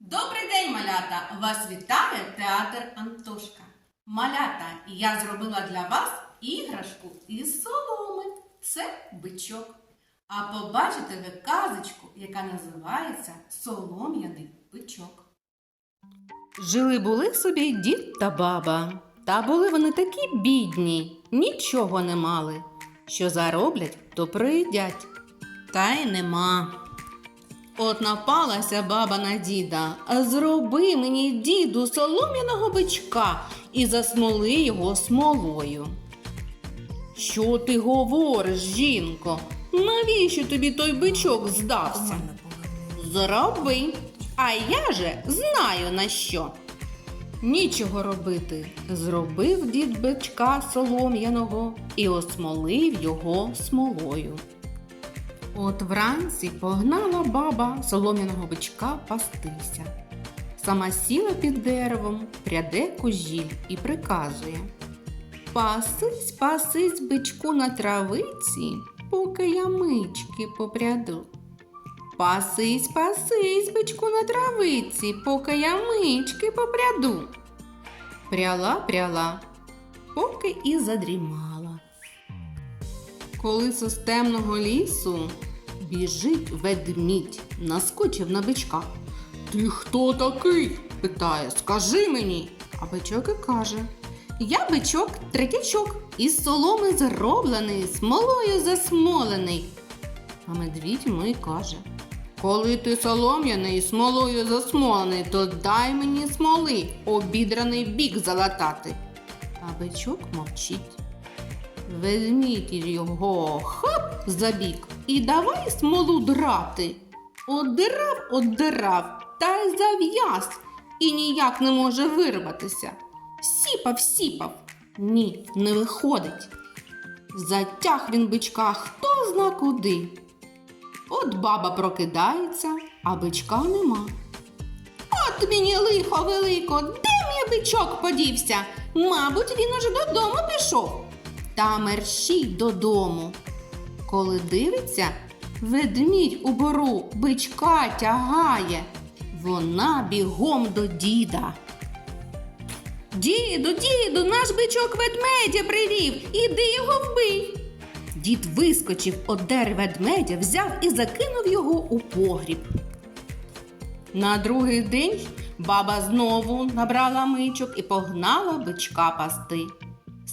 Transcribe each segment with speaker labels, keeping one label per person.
Speaker 1: Добрий день, малята! Вас вітає театр Антошка. Малята, я зробила для вас іграшку із соломи. Це бичок. А побачите ви казочку, яка називається Солом'яний бичок.
Speaker 2: Жили були собі дід та баба. Та були вони такі бідні, нічого не мали. Що зароблять, то приїдять. Та й нема. От напалася баба на діда. «А Зроби мені, діду, солом'яного бичка і засмоли його смолою. Що ти говориш, жінко? Навіщо тобі той бичок здався? Зроби, а я же знаю на що. Нічого робити. Зробив дід бичка солом'яного і осмолив його смолою. От вранці погнала баба солом'яного бичка пастися. Сама сіла під деревом, пряде кужіль і приказує Пасись, пасись бичку на травиці, поки я мички попряду. Пасись, пасись, бичку на травиці, поки я мички попряду. Пряла, пряла, поки і задрімала. Коли з темного лісу біжить ведмідь, наскочив на бичка. Ти хто такий? питає, скажи мені. А бичок і каже: Я бичок, третячок, із соломи зроблений, смолою засмолений. А медвідь йому й каже: Коли ти солом'яний, смолою засмолений, то дай мені смоли, обідраний бік залатати. А бичок мовчить. Ведмідь його хоп забік і давай смолу драти. Одирав, одирав, та й зав'яз, і ніяк не може вирватися. Сіпав, сіпав. Ні, не виходить. Затяг він бичка хто зна куди. От баба прокидається, а бичка нема. От мені лихо велико, де мій бичок подівся? Мабуть, він уже додому пішов. Та мерщій додому. Коли дивиться, ведмідь у бору бичка тягає. Вона бігом до діда. Діду, діду, наш бичок ведмедя привів, іди його вбий. Дід вискочив одер ведмедя, взяв і закинув його у погріб. На другий день баба знову набрала мичок і погнала бичка пасти.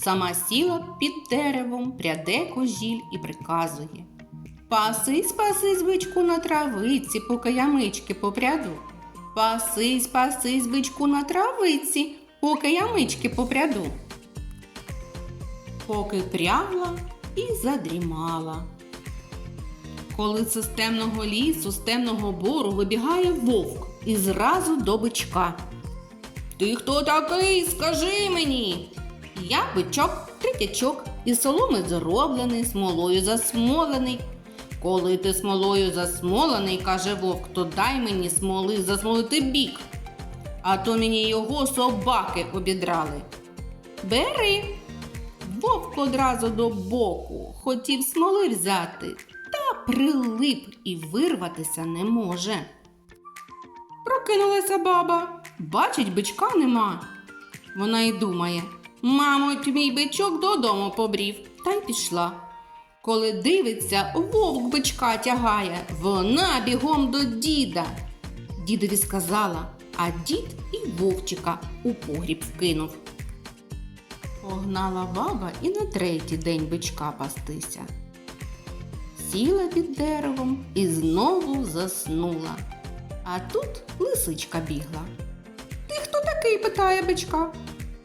Speaker 2: Сама сіла під деревом, пряде кожіль і приказує. Пасись, пасись, бичку на травиці, поки я мички попряду. Пасись, пасись, бичку на травиці, поки я мички попряду. Поки прягла і задрімала. Коли це з темного лісу, з темного бору вибігає вовк і зразу до бичка. Ти хто такий? Скажи мені. Я бичок, третячок, із соломи зроблений, смолою засмолений. Коли ти смолою засмолений, каже вовк, то дай мені смоли засмолити бік. А то мені його собаки обідрали. Бери. Вовк одразу до боку хотів смоли взяти, та прилип і вирватися не може. Прокинулася баба, бачить, бичка нема. Вона й думає, мабуть, мій бичок додому побрів, та й пішла. Коли дивиться, вовк бичка тягає, вона бігом до діда. Дідові сказала, а дід і вовчика у погріб вкинув. Погнала баба і на третій день бичка пастися. Сіла під деревом і знову заснула. А тут лисичка бігла. Ти хто такий? питає бичка.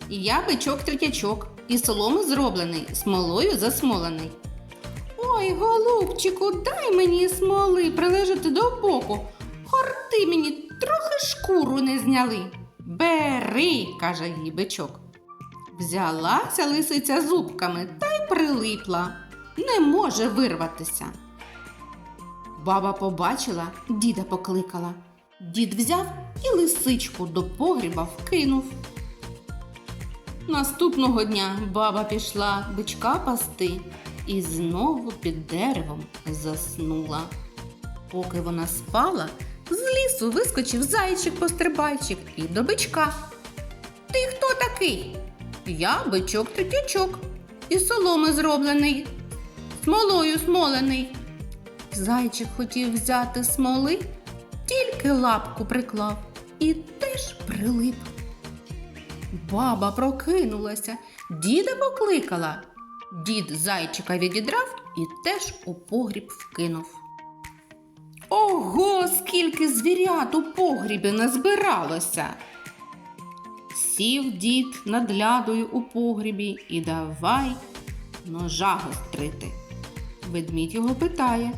Speaker 2: Я бичок третячок, із соломи зроблений, смолою засмолений. Ой, голубчику, дай мені смоли прилежати до боку. Хорти мені трохи шкуру не зняли. Бери, каже їй бичок. Взялася лисиця зубками та й прилипла. Не може вирватися. Баба побачила, діда покликала. Дід взяв і лисичку до погріба вкинув. Наступного дня баба пішла бичка пасти і знову під деревом заснула. Поки вона спала, з лісу вискочив зайчик-пострибайчик і до бичка. Ти хто такий? Я бичок третячок, із соломи зроблений, смолою смолений. Зайчик хотів взяти смоли, тільки лапку приклав і теж прилип. Баба прокинулася, діда покликала. Дід зайчика відідрав і теж у погріб вкинув. Ого, скільки звірят у погрібі назбиралося. Сів дід над лядою у погрібі і давай ножа гострити. Ведмідь його питає: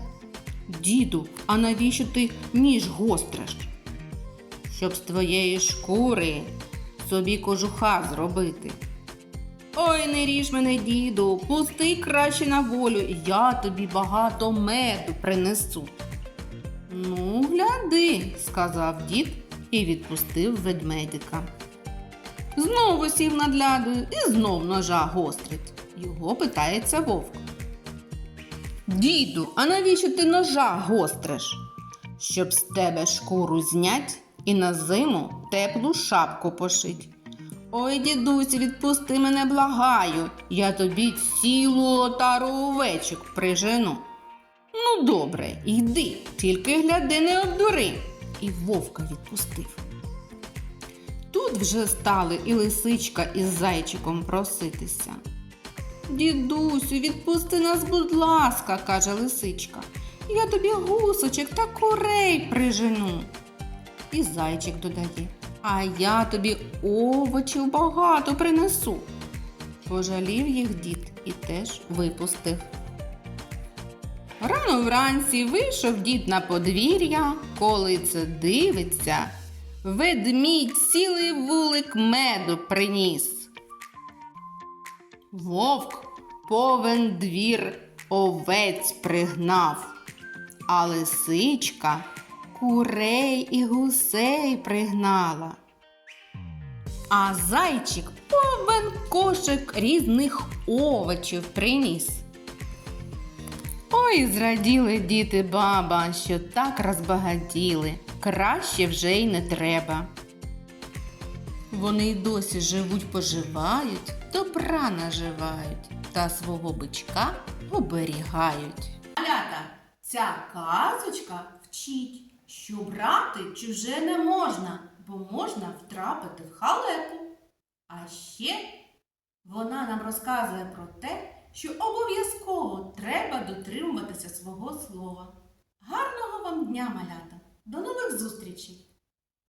Speaker 2: Діду, а навіщо ти ніж гостриш? Щоб з твоєї шкури собі кожуха зробити. Ой, не ріж мене, діду, пусти краще на волю, я тобі багато меду принесу. Ну, гляди, сказав дід і відпустив ведмедика. Знову сів над лядою і знов ножа гострить. Його питається вовк. Діду, а навіщо ти ножа гостриш? Щоб з тебе шкуру знять і на зиму теплу шапку пошить. Ой, дідусю, відпусти мене, благаю, я тобі цілу отару овечок прижену. Ну, добре, йди, тільки гляди, не обдури. І вовка відпустив. Тут вже стали і лисичка із зайчиком проситися. Дідусю, відпусти нас, будь ласка, каже лисичка. Я тобі гусочок та курей прижену. І зайчик додає. А я тобі овочів багато принесу. Пожалів їх дід і теж випустив. Рано вранці вийшов дід на подвір'я, коли це дивиться, ведмідь цілий вулик меду приніс. Вовк повен двір овець пригнав, а лисичка курей і гусей пригнала. А зайчик повен кошик різних овочів приніс. Ой, зраділи діти баба, що так розбагатіли, краще вже й не треба. Вони й досі живуть, поживають, добра наживають та свого бичка оберігають.
Speaker 1: Малята, ця казочка вчить, що брати чуже не можна, бо можна втрапити в халепу. А ще вона нам розказує про те, що обов'язково треба дотримуватися свого слова. Гарного вам дня, малята! До нових зустрічей!